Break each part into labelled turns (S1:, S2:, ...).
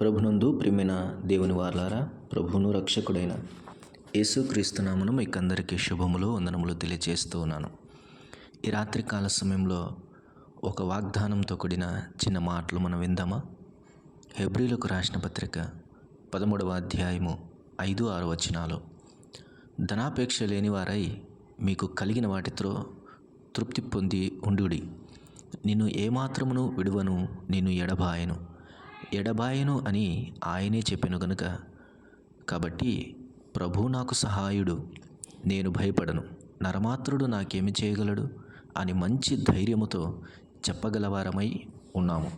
S1: ప్రభునందు ప్రియమైన దేవుని వార్లారా ప్రభువును రక్షకుడైన యేసుక్రీస్తునామను మీకు అందరికీ శుభములు వందనములు తెలియజేస్తూ ఉన్నాను. ఈ రాత్రికాల సమయంలో ఒక వాగ్దానంతో కూడిన చిన్న మాటలు మనం విందామా? హెబ్రిలకు రాసిన పత్రిక పదమూడవ అధ్యాయము ఐదు ఆరు వచనాలు. ధనాపేక్ష లేని వారై మీకు కలిగిన వాటితో తృప్తి పొంది ఉండుడి. నిన్ను ఏమాత్రమును విడువను నిన్ను ఎడబాయను. ఎడబాయను అని ఆయనే చెప్పాను గనుక. కాబట్టి ప్రభు నాకు సహాయుడు నేను భయపడను. నరమాత్రుడు నాకేమి చేయగలడు అని మంచి ధైర్యముతో చెప్పగలవారమై ఉన్నాము.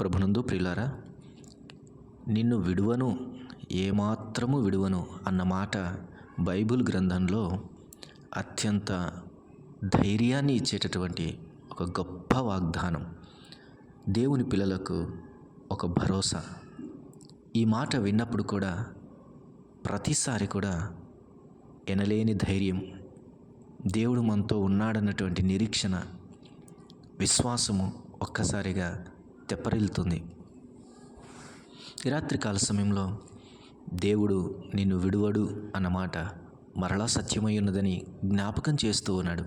S1: ప్రభునందు ప్రియులారా నిన్ను విడువను ఏమాత్రము విడువను అన్న మాట బైబిల్ గ్రంథంలో అత్యంత ధైర్యాన్ని ఇచ్చేటటువంటి ఒక గొప్ప వాగ్దానం. దేవుని పిల్లలకు ఒక భరోసా. ఈ మాట విన్నప్పుడు కూడా ప్రతిసారి కూడా ఎనలేని ధైర్యం దేవుడు మనతో ఉన్నాడన్నటువంటి నిరీక్షణ విశ్వాసము ఒక్కసారిగా తెప్పరిల్లుతుంది. రాత్రికాల సమయంలో దేవుడు నిన్ను విడువడు అన్నమాట మరలా సత్యమై ఉన్నదని జ్ఞాపకం చేస్తూ ఉన్నాడు.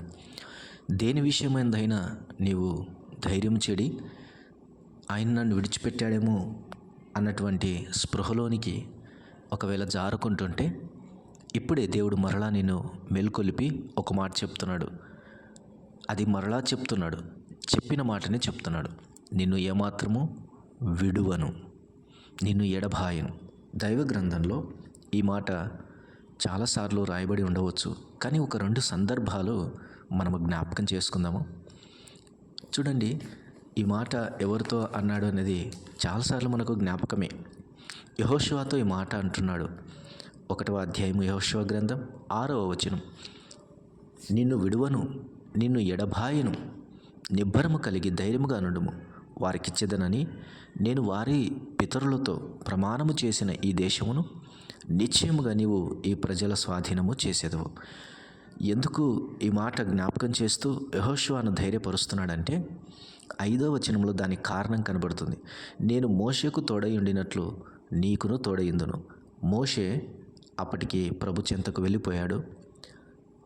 S1: దేని విషయమైనదైనా నీవు ధైర్యం చెడి ఆయన నన్ను విడిచిపెట్టాడేమో అన్నటువంటి స్పృహలోనికి ఒకవేళ జారుకుంటుంటే ఇప్పుడే దేవుడు మరలా నేను మేల్కొలిపి ఒక మాట చెప్తున్నాడు. అది మరలా చెప్తున్నాడు. చెప్పిన మాటనే చెప్తున్నాడు. నిన్ను ఏమాత్రము విడువను. నిన్ను ఎడబాయను. దైవ గ్రంథంలో ఈ మాట చాలాసార్లు రాయబడి ఉండవచ్చు. కానీ ఒక రెండు సందర్భాలు మనము జ్ఞాపకం చేసుకుందాము. చూడండి ఈ మాట ఎవరితో అన్నాడు అనేది చాలాసార్లు మనకు జ్ఞాపకమే. యహోశివాతో ఈ మాట అంటున్నాడు. ఒకటవ అధ్యాయము యహోశివ గ్రంథం ఆరవ వచనం. నిన్ను విడువను నిన్ను ఎడబాయను నిబ్బరము కలిగి ధైర్యముగా నుండుము. వారికిచ్చేదనని నేను వారి పితరులతో ప్రమాణము చేసిన ఈ దేశమును నిశ్చయముగా నీవు ఈ ప్రజల స్వాధీనము చేసేదవు. ఎందుకు ఈ మాట జ్ఞాపకం చేస్తూ యహోశివాను ధైర్యపరుస్తున్నాడంటే ఐదో వచనంలో దానికి కారణం కనబడుతుంది. నేను మోషకు తోడై ఉండినట్లు నీకును తోడయిందును మోషే అప్పటికి ప్రభు చెంతకు వెళ్ళిపోయాడు.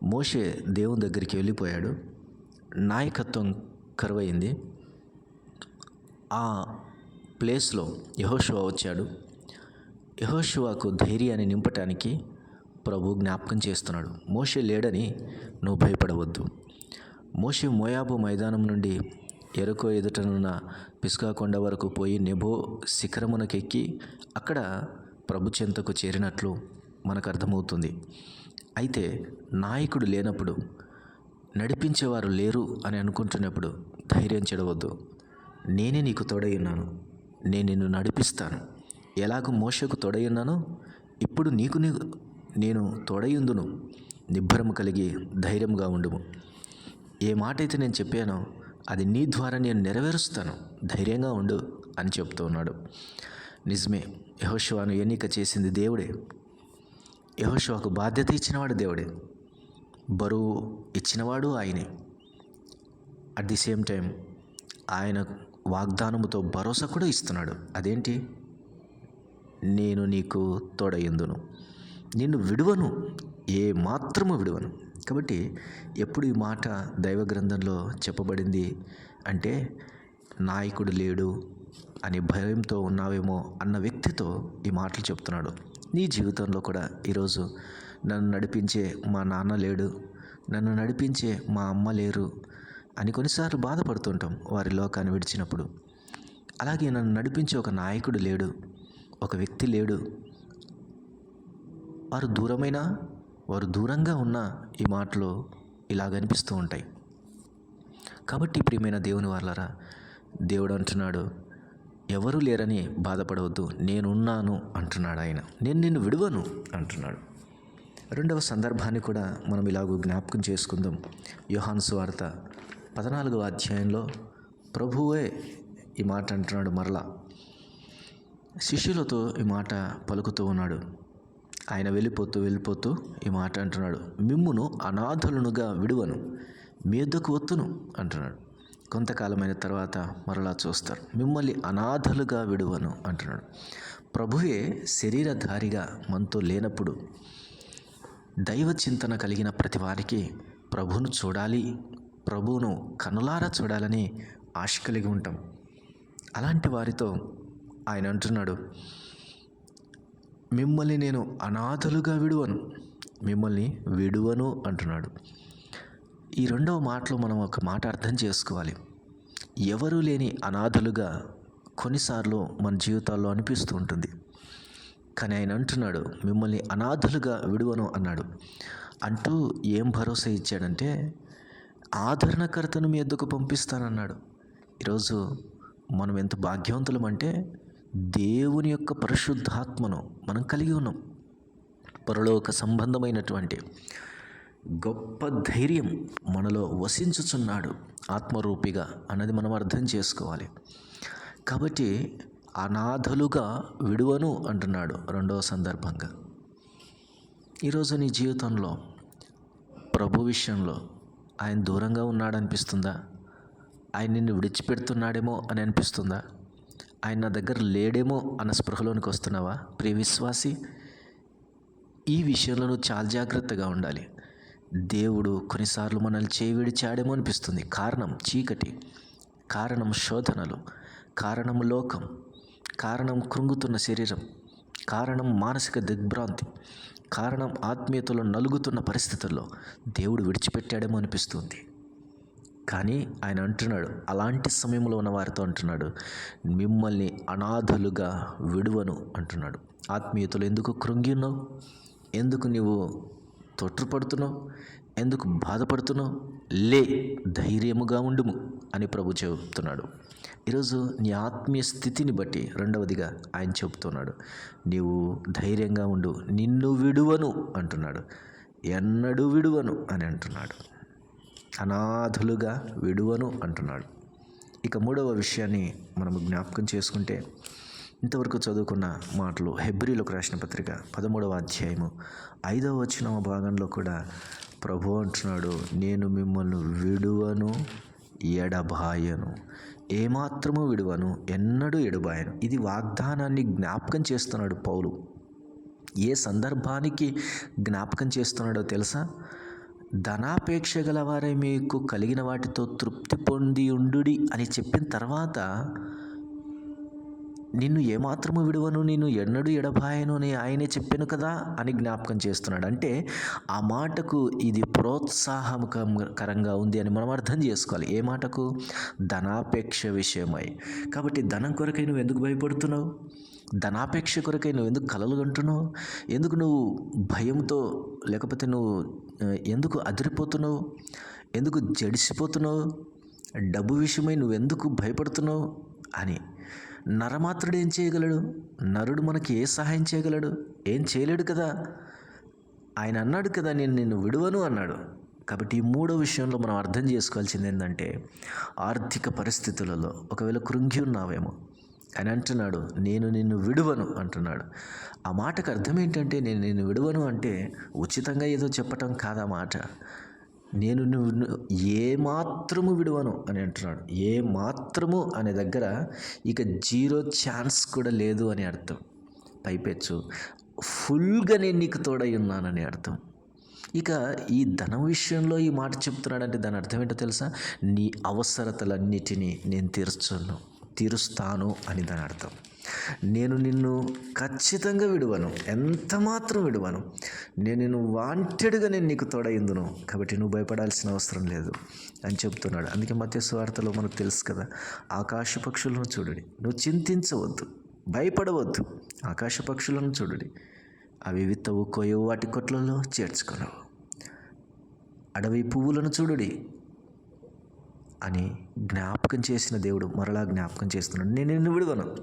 S1: మోషే దేవుని దగ్గరికి వెళ్ళిపోయాడు. నాయకత్వం కరువైంది. ఆ ప్లేస్లో యహోశివా వచ్చాడు. యహోశివాకు ధైర్యాన్ని నింపటానికి ప్రభు జ్ఞాపకం చేస్తున్నాడు. మోషే లేడని నువ్వు భయపడవద్దు. మోషే మోయాబు మైదానం నుండి ఎరుకో ఎదుటనున్న పిస్కా కొండ వరకు పోయి నెబో శిఖరమునకెక్కి అక్కడ ప్రభు చెంతకు చేరినట్లు మనకు అర్థమవుతుంది అయితే నాయకుడు లేనప్పుడు నడిపించేవారు లేరు అని అనుకుంటున్నప్పుడు ధైర్యం చెడవద్దు. నేనే నీకు తోడై ఉన్నాను నేను నిన్ను నడిపిస్తాను. ఎలాగో మోసకు తోడై ఉన్నానో ఇప్పుడు నీకు నీ నేను తోడయుందును నిబ్బరము కలిగి ధైర్యంగా ఉండుము. ఏ మాట అయితే నేను చెప్పానో అది నీ ద్వారా నేను నెరవేరుస్తాను. ధైర్యంగా ఉండు అని చెప్తూ ఉన్నాడు. నిజమే యహోశివాను ఎన్నిక చేసింది దేవుడే. యహోశివాకు బాధ్యత ఇచ్చినవాడు దేవుడే. బరువు ఇచ్చినవాడు ఆయనే. అట్ ది సేమ్ టైం ఆయన వాగ్దానముతో భరోసా కూడా ఇస్తున్నాడు. అదేంటి? నేను నీకు తోడయ్యందును. నిన్ను విడువను. ఏ మాత్రము విడువను. కాబట్టి ఎప్పుడు ఈ మాట దైవ గ్రంథంలో చెప్పబడింది అంటే నాయకుడు లేడు అని భయంతో ఉన్నావేమో అన్న వ్యక్తితో ఈ మాటలు చెప్తున్నాడు. నీ జీవితంలో కూడా ఈరోజు నన్ను నడిపించే మా నాన్న లేడు నన్ను నడిపించే మా అమ్మ లేరు అని కొన్నిసార్లు బాధపడుతుంటాం వారి లోకాన్ని విడిచినప్పుడు. అలాగే నన్ను నడిపించే ఒక నాయకుడు లేడు ఒక వ్యక్తి లేడు. వారు దూరమైనా వారు దూరంగా ఉన్న ఈ మాటలు ఇలా కనిపిస్తూ ఉంటాయి. కాబట్టి ప్రియమైన దేవుని వాళ్ళరా దేవుడు అంటున్నాడు ఎవరు లేరని బాధపడవద్దు నేనున్నాను అంటున్నాడు ఆయన. నేను నిన్ను విడువను అంటున్నాడు. రెండవ సందర్భాన్ని కూడా మనం ఇలాగూ జ్ఞాపకం చేసుకుందాం. యోహాను వార్త పద్నాలుగవ అధ్యాయంలో ప్రభువే ఈ మాట అంటున్నాడు మరలా. శిష్యులతో ఈ మాట పలుకుతూ ఉన్నాడు. ఆయన వెళ్ళిపోతూ వెళ్ళిపోతూ ఈ మాట అంటున్నాడు. మిమ్మును అనాథులనుగా విడువను మీ యొద్దకు అంటున్నాడు. కొంతకాలమైన తర్వాత మరలా చూస్తారు. మిమ్మల్ని అనాథలుగా విడువను అంటున్నాడు. ప్రభువే శరీరధారిగా మనతో లేనప్పుడు దైవ చింతన కలిగిన ప్రతి వారికి ప్రభును చూడాలి ప్రభువును కనులారా చూడాలని ఆశ కలిగి ఉంటాం. అలాంటి వారితో ఆయన అంటున్నాడు. మిమ్మల్ని నేను అనాథలుగా విడువను. మిమ్మల్ని విడువను అంటున్నాడు. ఈ రెండవ మాటలో మనం ఒక మాట అర్థం చేసుకోవాలి. ఎవరూ లేని అనాథలుగా కొన్నిసార్లు మన జీవితాల్లో అనిపిస్తూ ఉంటుంది. కానీ ఆయన అంటున్నాడు మిమ్మల్ని అనాథలుగా విడువను అన్నాడు. అంటూ ఏం భరోసా ఇచ్చాడంటే ఆదరణకర్తను మీ ఎద్దుకు పంపిస్తానన్నాడు. ఈరోజు మనం ఎంత భాగ్యవంతులం అంటే దేవుని యొక్క పరిశుద్ధాత్మను మనం కలిగి ఉన్నాం. పరలోక సంబంధమైనటువంటి గొప్ప ధైర్యం మనలో వసించుచున్నాడు. ఆత్మరూపిగా అన్నది మనం అర్థం చేసుకోవాలి. కాబట్టి అనాథలుగా విడువను అంటున్నాడు రెండవ సందర్భంగా. ఈరోజు నీ జీవితంలో ప్రభు విషయంలో ఆయన దూరంగా ఉన్నాడనిపిస్తుందా? ఆయన నిన్ను విడిచిపెడుతున్నాడేమో అని అనిపిస్తుందా? ఆయన నా దగ్గర లేడేమో అన్న స్పృహలోనికి వస్తున్నావా? ప్రియ విశ్వాసి ఈ విషయంలో నువ్వు చాలా జాగ్రత్తగా ఉండాలి. దేవుడు కొన్నిసార్లు మనల్ని చేయి విడిచాడేమో అనిపిస్తుంది. కారణం చీకటి కారణం శోధనలు కారణం లోకం కారణం కృంగుతున్న శరీరం కారణం మానసిక దిగ్భ్రాంతి కారణం ఆత్మీయతలో నలుగుతున్న పరిస్థితుల్లో దేవుడు విడిచిపెట్టాడేమో అనిపిస్తుంది. కానీ ఆయన అంటున్నాడు అలాంటి సమయంలో ఉన్న వారితో అంటున్నాడు మిమ్మల్ని అనాథలుగా విడువను అంటున్నాడు. ఆత్మీయతలు ఎందుకు కృంగి ఉన్నావు? ఎందుకు నీవు తొట్టుపడుతున్నావు ఎందుకు బాధపడుతున్నావు? లే ధైర్యముగా ఉండుము అని ప్రభు చెబుతున్నాడు. ఈరోజు నీ ఆత్మీయ స్థితిని బట్టి రెండవదిగా ఆయన చెబుతున్నాడు నీవు ధైర్యంగా ఉండు నిన్ను విడువను అంటున్నాడు. ఎన్నడూ విడువను అని అంటున్నాడు. అనాథులుగా విడువను అంటున్నాడు. ఇక మూడవ విషయాన్ని మనము జ్ఞాపకం చేసుకుంటే ఇంతవరకు చదువుకున్న మాటలు హెబ్రిలకు రాసిన పత్రిక పదమూడవ అధ్యాయము ఐదవ వచ్చిన భాగంలో కూడా ప్రభు అంటున్నాడు నేను మిమ్మల్ని విడువను ఎడబాయను. ఏమాత్రము విడువను ఎన్నడూ ఎడబాయను. ఇది వాగ్దానాన్ని జ్ఞాపకం చేస్తున్నాడు పౌలు. ఏ సందర్భానికి జ్ఞాపకం చేస్తున్నాడో తెలుసా? ధనాపేక్ష గలవారే మీకు కలిగిన వాటితో తృప్తి పొంది ఉండుడి అని చెప్పిన తర్వాత నిన్ను ఏమాత్రము విడువను నేను ఎన్నడూ ఎడబాయను అని ఆయనే చెప్పాను కదా అని జ్ఞాపకం చేస్తున్నాడు. అంటే ఆ మాటకు ఇది ప్రోత్సాహకరంగా ఉంది అని మనం అర్థం చేసుకోవాలి. ఏ మాటకు? ధనాపేక్ష విషయమై. కాబట్టి ధనం కొరకై నువ్వు ఎందుకు భయపడుతున్నావు? ధనాపేక్ష కొరకై నువ్వు ఎందుకు కలలు కంటున్నావు ఎందుకు నువ్వు భయంతో లేకపోతే నువ్వు ఎందుకు అదిరిపోతున్నావు? ఎందుకు జడిసిపోతున్నావు? డబ్బు విషయమై నువ్వు ఎందుకు భయపడుతున్నావు? అని. నరమాత్రుడు ఏం చేయగలడు? నరుడు మనకి ఏ సహాయం చేయగలడు? ఏం చేయలేడు కదా? ఆయన అన్నాడు కదా నేను నిన్ను విడువను అన్నాడు. కాబట్టి ఈ మూడో విషయంలో మనం అర్థం చేసుకోవాల్సింది ఏంటంటే ఆర్థిక పరిస్థితులలో ఒకవేళ కృంగి ఉన్నావేమో అని అంటున్నాడు. నేను నిన్ను విడువను అంటున్నాడు. ఆ మాటకు అర్థం ఏంటంటే నేను నిన్ను విడువను అంటే ఉచితంగా ఏదో చెప్పటం కాదా మాట? నేను నువ్వు ఏ మాత్రము విడువను అని అంటున్నాడు. ఏ మాత్రము అనే దగ్గర ఇక జీరో ఛాన్స్ కూడా లేదు అని అర్థం. పైపెచ్చు. ఫుల్గా నేను నీకు తోడై ఉన్నానని అర్థం. ఇక ఈ ధనం విషయంలో ఈ మాట చెప్తున్నాడంటే దాని అర్థం ఏంటో తెలుసా? నీ అవసరతలన్నిటినీ నేను తీర్చును. తీరుస్తాను అని దాని అర్థం. నేను నిన్ను ఖచ్చితంగా విడువను ఎంత మాత్రం విడువను నేను నిన్ను వాంటెడ్గా నేను నీకు తోడయిందును కాబట్టి నువ్వు భయపడాల్సిన అవసరం లేదు అని చెప్తున్నాడు. అందుకే మధ్య స్వార్థలో మనకు తెలుసు కదా ఆకాశ పక్షులను చూడండి. నువ్వు చింతించవద్దు భయపడవద్దు ఆకాశ పక్షులను చూడండి. అవి విత్తవు కోయవు వాటి కొట్లలో చేర్చుకున్నావు అడవి పువ్వులను చూడుడి అని జ్ఞాపకం చేసిన దేవుడు మరలా జ్ఞాపకం చేస్తున్నాడు. నేను నిన్ను విడవను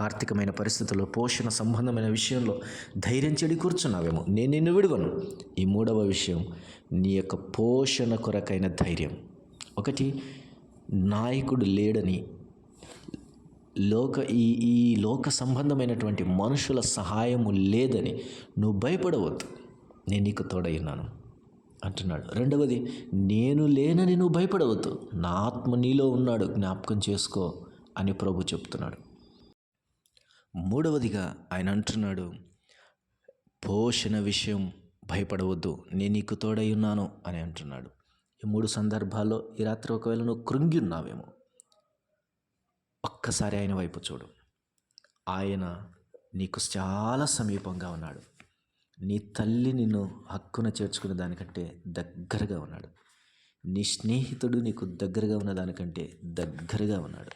S1: ఆర్థికమైన పరిస్థితుల్లో పోషణ సంబంధమైన విషయంలో ధైర్యం చెడి కూర్చున్నావేమో. నేను నిన్ను విడువను ఈ మూడవ విషయం నీ యొక్క పోషణ కొరకైన ధైర్యం. ఒకటి నాయకుడు లేడని లోక ఈ ఈ లోక సంబంధమైనటువంటి మనుషుల సహాయము లేదని నువ్వు భయపడవద్దు. నేను నీకు తోడయ్యున్నాను అంటున్నాడు. రెండవది నేను లేనని నువ్వు భయపడవద్దు. నా ఆత్మ నీలో ఉన్నాడు. జ్ఞాపకం చేసుకో అని ప్రభు చెప్తున్నాడు. మూడవదిగా ఆయన అంటున్నాడు పోషణ విషయం భయపడవద్దు. నేను నీకు తోడై ఉన్నాను అని అంటున్నాడు. ఈ మూడు సందర్భాల్లో ఈ రాత్రి ఒకవేళ నువ్వు కృంగి ఉన్నావేమో ఒక్కసారి ఆయన వైపు చూడు. ఆయన నీకు చాలా సమీపంగా ఉన్నాడు. నీ తల్లి నిన్ను హక్కున చేర్చుకునే దానికంటే దగ్గరగా ఉన్నాడు. నీ స్నేహితుడు నీకు దగ్గరగా ఉన్న దానికంటే దగ్గరగా ఉన్నాడు.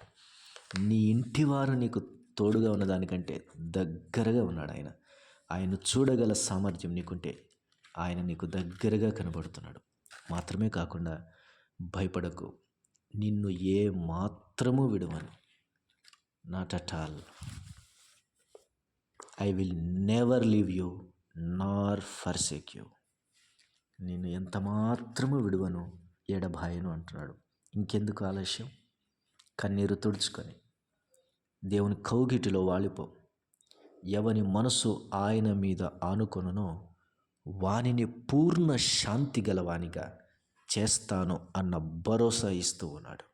S1: నీ ఇంటివారు నీకు తోడుగా ఉన్న దానికంటే దగ్గరగా ఉన్నాడు ఆయన. ఆయన చూడగల సామర్థ్యం నీకుంటే ఆయన నీకు దగ్గరగా కనబడుతున్నాడు. మాత్రమే కాకుండా భయపడకు. నిన్ను ఏ మాత్రము విడవను. Not at all I will never leave you nor forsake you నేను ఎంత మాత్రము విడువను ఎడబాయను అంటున్నాడు. ఇంకెందుకు ఆలస్యం? కన్నీరు తుడుచుకొని. దేవుని కౌగిటిలో వాలిపో. ఎవని మనసు ఆయన మీద ఆనుకొనునో వానిని పూర్ణ శాంతి గలవానిగా చేస్తాను అన్న భరోసా ఇస్తూ ఉన్నాడు.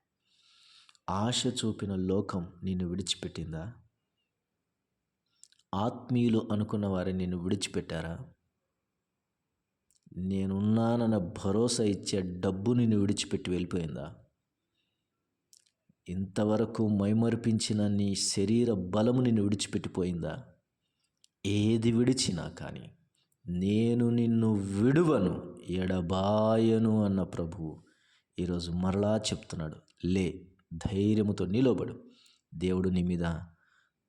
S1: ఆశ చూపిన లోకం నిన్ను విడిచిపెట్టిందా? ఆత్మీయులు అనుకున్న వారిని నిన్ను విడిచిపెట్టారా? నేనున్నానన్న భరోసా ఇచ్చే డబ్బు నిన్ను విడిచిపెట్టి వెళ్ళిపోయిందా? ఇంతవరకు మైమరిపించిన నీ శరీర బలము నిన్ను విడిచిపెట్టిపోయిందా ఏది విడిచినా కానీ నేను నిన్ను విడువను ఎడబాయను అన్న ప్రభువు ఈరోజు మరలా చెప్తున్నాడు. లే ధైర్యముతో నిలబడు దేవుడు నీ మీద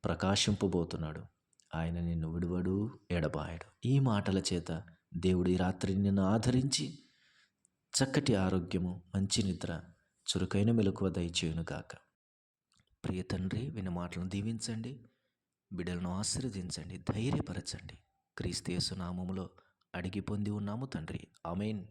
S1: ప్రకాశింపబోతున్నాడు. ఆయన నిన్ను విడువడు ఎడబాయడు ఈ మాటల చేత దేవుడు ఈ రాత్రి నిన్ను ఆదరించి చక్కటి ఆరోగ్యము మంచి నిద్ర చురుకైన మెలకువ దయచేయునుగాక ప్రియ తండ్రి విన్న మాటలను దీవించండి. బిడ్డలను ఆశీర్వదించండి. ధైర్యపరచండి. క్రీస్తు నామములో అడిగి పొంది ఉన్నాము తండ్రి. అమెయిన్